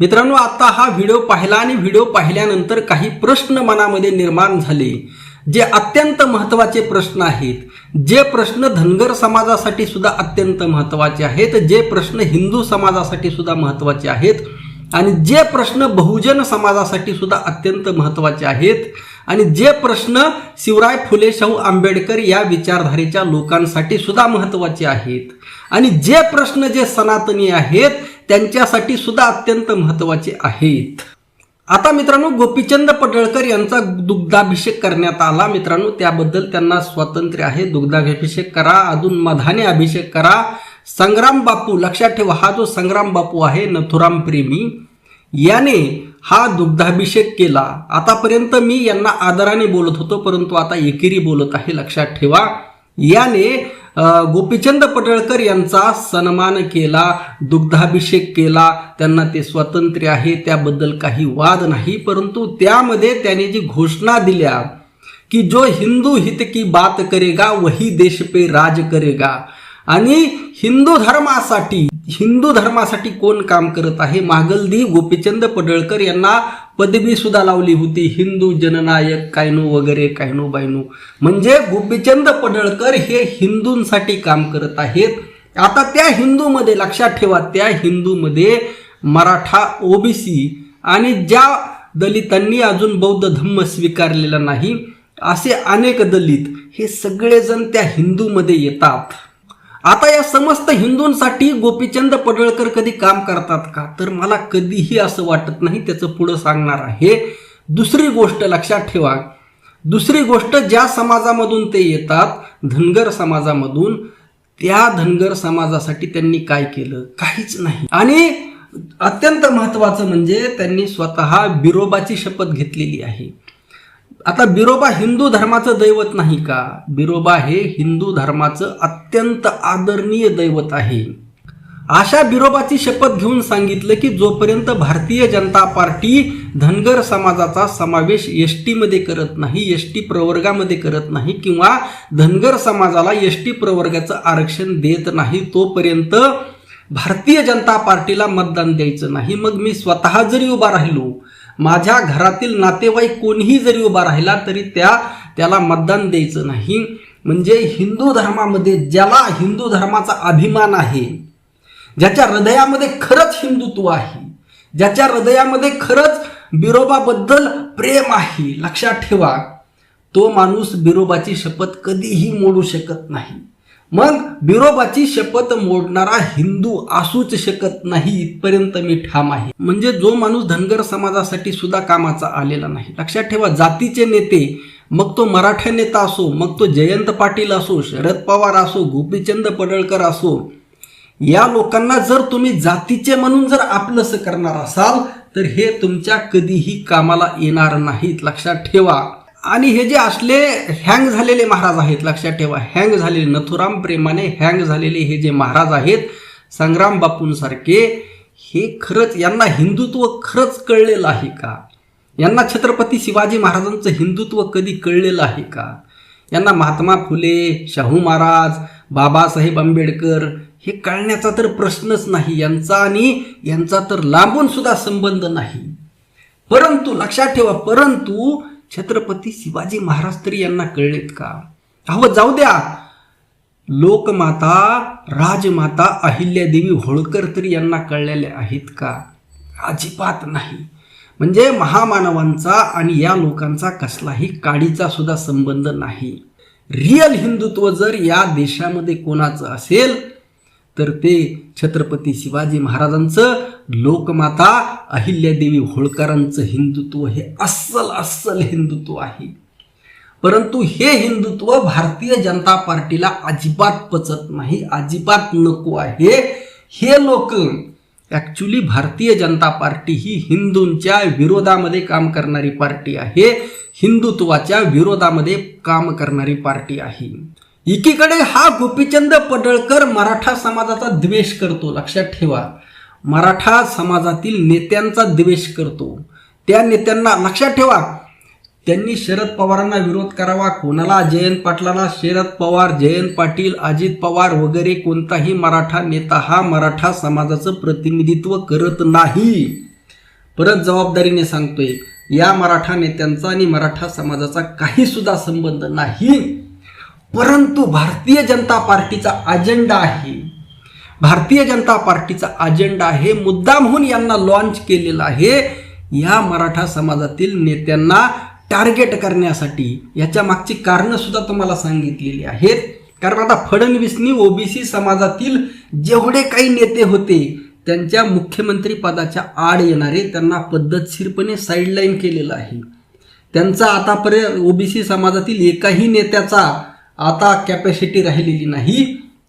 मित्रांनो आता हा व्हिडिओ पाहिला आणि व्हिडिओ पाहिल्यानंतर काही प्रश्न मनामध्ये निर्माण झाले जे अत्यंत महत्त्वाचे प्रश्न आहेत. जे प्रश्न धनगर समाजासाठी सुद्धा अत्यंत महत्त्वाचे आहेत जे प्रश्न हिंदू समाजासाठी सुद्धा महत्त्वाचे आहेत आणि जे प्रश्न बहुजन समाजासाठी सुद्धा अत्यंत महत्त्वाचे आहेत आणि जे प्रश्न शिवराय फुले शाहू आंबेडकर या विचारधारेच्या लोकांसाठी सुद्धा महत्त्वाचे आहेत. आणि जे प्रश्न जे सनातनी आहेत त्यांच्यासाठी सुद्धा अत्यंत महत्त्वाचे आहेत. आता मित्रांनो गोपीचंद पडळकर यांचा दुग्धाभिषेक करण्यात आला. मित्रांनो त्याबद्दल त्यांना स्वातंत्र्य आहे. दुग्धाभिषेक करा. अजून मधाने अभिषेक करा. संग्राम बापू लक्षात ठेवा हा जो संग्राम बापू आहे नथुराम प्रेमी याने हा दुग्धाभिषेक केला. आतापर्यंत मी यांना आदराने बोलत होतो परंतु आता एकेरी बोलत आहे लक्षात ठेवा. याने गोपीचंद पडळकर यांचा सन्मान केला दुग्धाभिषेक केला. त्यांना ते स्वातंत्र्य आहे त्याबद्दल काही वाद नाही. परंतु त्यामध्ये त्याने जी घोषणा दिल्या की जो हिंदू हित की बात करेगा वही देश पे राज करेगा. आणि हिंदू धर्मासाठी हिंदू धर्मासाठी कोण काम करत आहे? मागलदी गोपीचंद पडळकर यांना पदवी सुद्धा लावली होती. हिंदू जननायक कायनो वगैरे कायनो बायनो. म्हणजे गोपीचंद पडळकर हे हिंदूंसाठी काम करत आहेत. आता त्या हिंदूमध्ये लक्षात ठेवा त्या हिंदूमध्ये मराठा ओबीसी आणि ज्या दलितांनी अजून बौद्ध धम्म स्वीकारलेला नाही असे अनेक दलित हे सगळेजण त्या हिंदूमध्ये येतात. आता या समस्त हिंदूंसाठी गोपीचंद पडळकर कधी काम करतात का? तर मला कधीही असं वाटत नाही त्याचं पुढं सांगणार आहे. दुसरी गोष्ट लक्षात ठेवा. दुसरी गोष्ट ज्या समाजामधून ते येतात धनगर समाजामधून त्या धनगर समाजासाठी त्यांनी काय केलं? काहीच नाही. आणि अत्यंत महत्वाचं म्हणजे त्यांनी स्वतः बिरोबाची शपथ घेतलेली आहे. आता बिरोबा हिंदू धर्माचं दैवत नाही का? बिरोबा हे हिंदू धर्माचं अत्यंत आदरणीय दैवत आहे. अशा बिरोबाची शपथ घेऊन सांगितलं की जोपर्यंत भारतीय जनता पार्टी धनगर समाजाचा समावेश एस टीमध्ये करत नाही एस टी प्रवर्गामध्ये करत नाही किंवा धनगर समाजाला एस टी प्रवर्गाचं आरक्षण देत नाही तोपर्यंत भारतीय जनता पार्टीला मतदान द्यायचं नाही. मग मी स्वतः जरी उभा राहिलो माझ्या घरातील नातेवाईक कोणीही जरी उभा राहिला तरी त्या त्याला मतदान द्यायचं नाही. म्हणजे हिंदू धर्मामध्ये ज्याला हिंदू धर्माचा अभिमान आहे ज्याच्या हृदयामध्ये खरंच हिंदुत्व आहे ज्याच्या हृदयामध्ये खरंच बिरोबाबद्दल प्रेम आहे लक्षात ठेवा तो माणूस बिरोबाची शपथ कधीही मोडू शकत नाही. मग बिरोबाची शपथ मोडणारा हिंदू असूच शकत नाही इथपर्यंत मी ठाम आहे. म्हणजे जो माणूस धनगर समाजासाठी सुद्धा कामाचा आलेला नाही. लक्षात ठेवा जातीचे नेते मग तो मराठा नेता असो मग तो जयंत पाटील असो शरद पवार असो गोपीचंद पडळकर असो या लोकांना जर तुम्ही जातीचे म्हणून जर आपलंसं करणार असाल तर हे तुमच्या कधीही कामाला येणार नाहीत. लक्षात ठेवा. आणि हे जे असले हँग झालेले महाराज आहेत लक्षात ठेवा हँग झालेले नथुराम प्रेमाने हँग झालेले हे जे महाराज आहेत संग्राम बापूंसारखे हे खरंच यांना हिंदुत्व खरंच कळलेलं आहे का? यांना छत्रपती शिवाजी महाराजांचं हिंदुत्व कधी कळलेलं आहे का? यांना महात्मा फुले शाहू महाराज बाबासाहेब आंबेडकर हे कळण्याचा तर प्रश्नच नाही यांचा आणि यांचा तर लांबून सुद्धा संबंध नाही. परंतु लक्षात ठेवा परंतु छत्रपती शिवाजी महाराज तरी यांना कळलेत का? अहो जाऊ द्या. लोकमाता राजमाता अहिल्यादेवी होळकर तरी यांना कळलेल्या आहेत का? अजिबात नाही. म्हणजे महामानवांचा आणि या लोकांचा कसलाही काडीचा सुद्धा संबंध नाही. रिअल हिंदुत्व जर या देशामध्ये कोणाचं असेल तर ते छत्रपती शिवाजी महाराजांचं लोकमाता अहिल्यादेवी होळकरांचं हिंदुत्व हे अस्सल अस्सल हिंदुत्व आहे. परंतु हे हिंदुत्व भारतीय जनता पार्टीला अजिबात पचत नाही अजिबात नको आहे. हे लोक ॲक्च्युली भारतीय जनता पार्टी ही हिंदूंच्या विरोधामध्ये काम करणारी पार्टी आहे हिंदुत्वाच्या विरोधामध्ये काम करणारी पार्टी आहे. एकीकडे हा गोपीचंद पडळकर मराठा समाजाचा द्वेष करतो लक्षात ठेवा. मराठा समाजातील नेत्यांचा द्वेष करतो. त्या नेत्यांना लक्षात ठेवा त्यांनी शरद पवारांना विरोध करावा. कोणाला? जयंत पाटलाला? शरद पवार जयंत पाटील अजित पवार वगैरे कोणताही मराठा नेता हा मराठा समाजाचं प्रतिनिधित्व करत नाही. परत जबाबदारीने सांगतोय या मराठा नेत्यांचा आणि मराठा समाजाचा काही सुद्धा संबंध नाही. परंतु भारतीय जनता पार्टीचा अजेंडा आहे. भारतीय जनता पार्टीचा अजेंडा आहे. मुद्दामहून यांना लॉन्च केलेला आहे. या मराठा समाजातील नेत्यांना टार्गेट करण्यासाठी याच्या मागची कारणं सुद्धा तुम्हाला सांगितलेली आहेत. कारण आता फडणवीसनी ओबीसी समाजातील जेवढे काही नेते होते त्यांच्या मुख्यमंत्री पदाच्या आड येणारे त्यांना पद्धतशीरपणे साईडलाईन केलेलं आहे. त्यांचा आतापर्यंत ओबीसी समाजातील एकाही नेत्याचा आता कॅपॅसिटी राहिलेली नाही.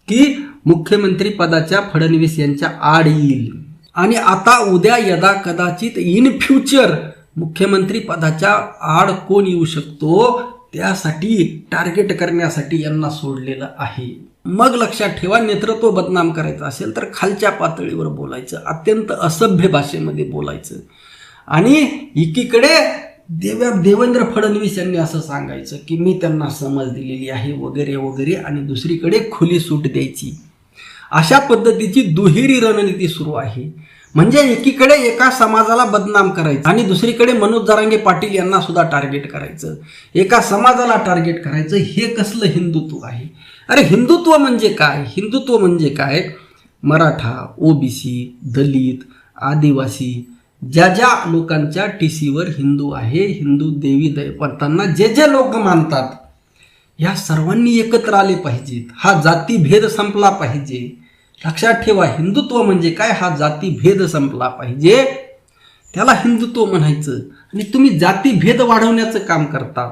की मुख्यमंत्री पदाच्या फडणवीस यांच्या आड येईल आणि आता उद्या यदा कदाचित इन फ्युचर मुख्यमंत्री पदाच्या आड कोण येऊ शकतो त्यासाठी टार्गेट करण्यासाठी यांना सोडलेलं आहे. मग लक्षात ठेवा नेतृत्व बदनाम करायचं असेल तर खालच्या पातळीवर बोलायचं अत्यंत असभ्य भाषेमध्ये बोलायचं. आणि एकीकडे देव देवेंद्र फडणवीस यांनी असं सांगायचं की मी त्यांना समज दिलेली आहे वगैरे वगैरे आणि दुसरीकडे खुली सूट द्यायची. अशा पद्धतीची दुहेरी रणनीती सुरू आहे. म्हणजे एकीकडे एका समाजाला बदनाम करायचं आणि दुसरीकडे मनोज जरांगे पाटील यांना सुद्धा टार्गेट करायचं. एका समाजाला टार्गेट करायचं हे कसलं हिंदुत्व आहे? अरे हिंदुत्व म्हणजे काय? हिंदुत्व म्हणजे काय? मराठा ओबीसी दलित आदिवासी ज्या ज्या लोकांच्या टी सीवर हिंदू आहे हिंदू देवी दैवतांना जे जे लोक मानतात या सर्वांनी एकत्र आले पाहिजेत. हा जातीभेद संपला पाहिजे. लक्षात ठेवा हिंदुत्व म्हणजे काय? हा जातीभेद संपला पाहिजे. त्याला हिंदुत्व म्हणायचं. आणि तुम्ही जातीभेद वाढवण्याचं काम करतात.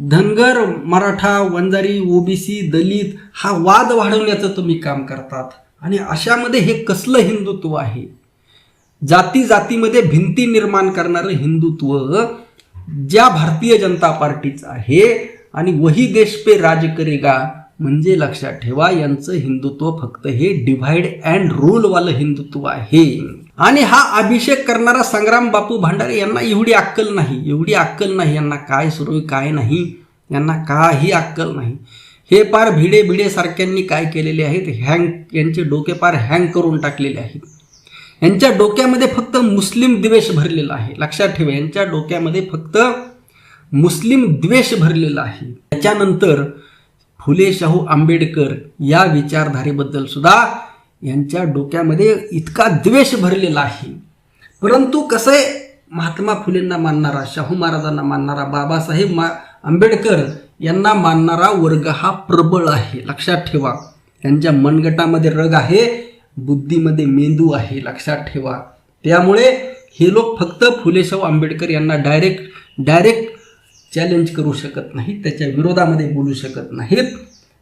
धनगर मराठा वंजारी ओबीसी दलित हा वाद वाढवण्याचं तुम्ही काम करतात. आणि अशामध्ये हे कसलं हिंदुत्व आहे? जाती जातीमध्ये भिंती निर्माण करणारं हिंदुत्व ज्या भारतीय जनता पार्टीचं आहे आणि वही देश पे राज करेगा. म्हणजे लक्षात ठेवा यांचं हिंदुत्व फक्त हे डिव्हाइड अँड रूलवालं हिंदुत्व आहे. आणि हा अभिषेक करणारा संग्राम बापू भांडारे यांना एवढी अक्कल नाही. एवढी अक्कल नाही यांना काय सुरू आहे काय नाही. यांना काही अक्कल नाही. हे पार भिडे भिडे सारख्यांनी काय केलेले आहेत? हँग यांचे डोके पार हँग करून टाकलेले आहेत. यांच्या डोक्यामध्ये फक्त मुस्लिम द्वेष भरलेला आहे. लक्षात ठेवा यांच्या डोक्यामध्ये फक्त मुस्लिम द्वेष भरलेला आहे. त्याच्यानंतर फुले शाहू आंबेडकर या विचारधारेबद्दल सुद्धा यांच्या डोक्यामध्ये इतका द्वेष भरलेला आहे. परंतु कसं आहे महात्मा फुलेंना मानणारा शाहू महाराजांना मानणारा बाबासाहेब मा आंबेडकर यांना मानणारा वर्ग हा प्रबळ आहे. लक्षात ठेवा त्यांच्या मनगटामध्ये रग आहे बुद्धीमध्ये मेंदू आहे. लक्षात ठेवा. त्यामुळे हे लोक फक्त फुले शाहू आंबेडकर यांना डायरेक्ट डायरेक्ट चॅलेंज करू शकत नाहीत त्याच्या विरोधामध्ये बोलू शकत नाहीत.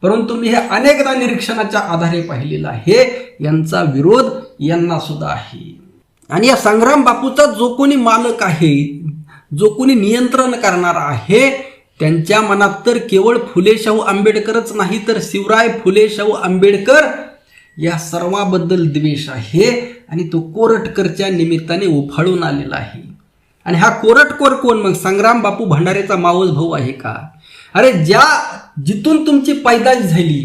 परंतु मी हे अनेकदा निरीक्षणाच्या आधारे पाहिलेलं आहे यांचा विरोध यांना सुद्धा आहे. आणि या संग्राम बापूचा जो कोणी मालक आहे जो कोणी नियंत्रण करणार आहे त्यांच्या मनात तर केवळ फुले शाहू आंबेडकरच नाही तर शिवराय फुले शाहू आंबेडकर या सर्वाबद्दल द्वेष आहे आणि तो कोरटकरच्या निमित्ताने उफाळून आलेला आहे. आणि हा कोरटकोर कोण? मग संग्राम बापू भंडारेचा मावस भाऊ आहे का? अरे ज्या जिथून तुमची पैदाश झाली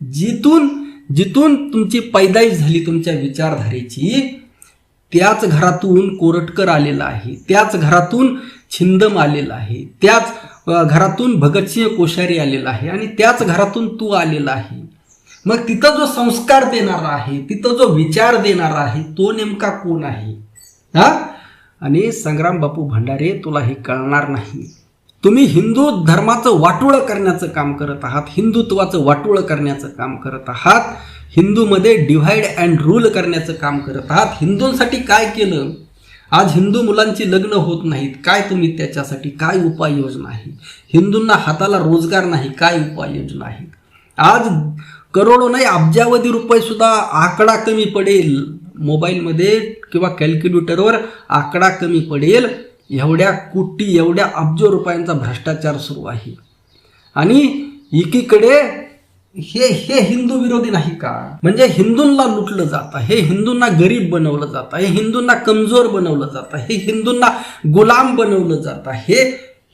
जिथून जिथून तुमची पैदाईश झाली तुमच्या विचारधारेची त्याच घरातून कोरटकर आलेला आहे त्याच घरातून छिंदम आलेला आहे त्याच घरातून भगतसिंह कोश्यारी आलेला आहे आणि त्याच घरातून तू आलेला आहे. मग तिथं जो संस्कार देणारा आहे तिथं जो विचार देणारा आहे तो नेमका कोण आहे? हा? आणि संग्राम बापू भंडारे तुला हे कळणार नाही. तुम्ही हिंदू धर्माचं वाटोळं करण्याचं काम करत आहात हिंदुत्वाचं वाटोळं करण्याचं काम करत आहात हिंदूमध्ये डिव्हाइड अँड रूल करण्याचं काम करत आहात. हिंदूंसाठी काय केलं? आज हिंदू मुलांची लग्न होत नाहीत. काय तुम्ही त्याच्यासाठी? काय उपाययोजना आहे हिंदूंना हाताला रोजगार नाही. काय उपाययोजना आहेत? आज करोडो नाही अब्जावधी रुपये सुद्धा आकडा कमी पडेल. मोबाईलमध्ये किंवा कॅल्क्युलेटरवर आकडा कमी पडेल एवढ्या कोटी एवढ्या अब्ज रुपयांचा भ्रष्टाचार सुरू आहे. आणि एकीकडे हे हे हिंदू विरोधी नाही का? म्हणजे हिंदूंना लुटलं जातं हे हिंदूंना गरीब बनवलं जातं हे हिंदूंना कमजोर बनवलं जातं हे हिंदूंना गुलाम बनवलं जातं हे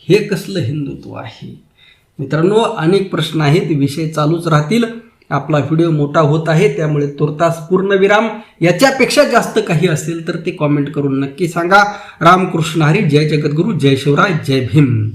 हे कसलं हिंदुत्व आहे? मित्रांनो अनेक प्रश्न आहेत विषय चालूच राहतील. आपला व्हिडिओ मोठा होत आहे त्यामुळे तुर्तास पूर्णविराम. याच्यापेक्षा जास्त काही असेल तर ते कॉमेंट करून नक्की सांगा. रामकृष्ण हरी जय जगद्गुरू जय शिवराय जय भीम.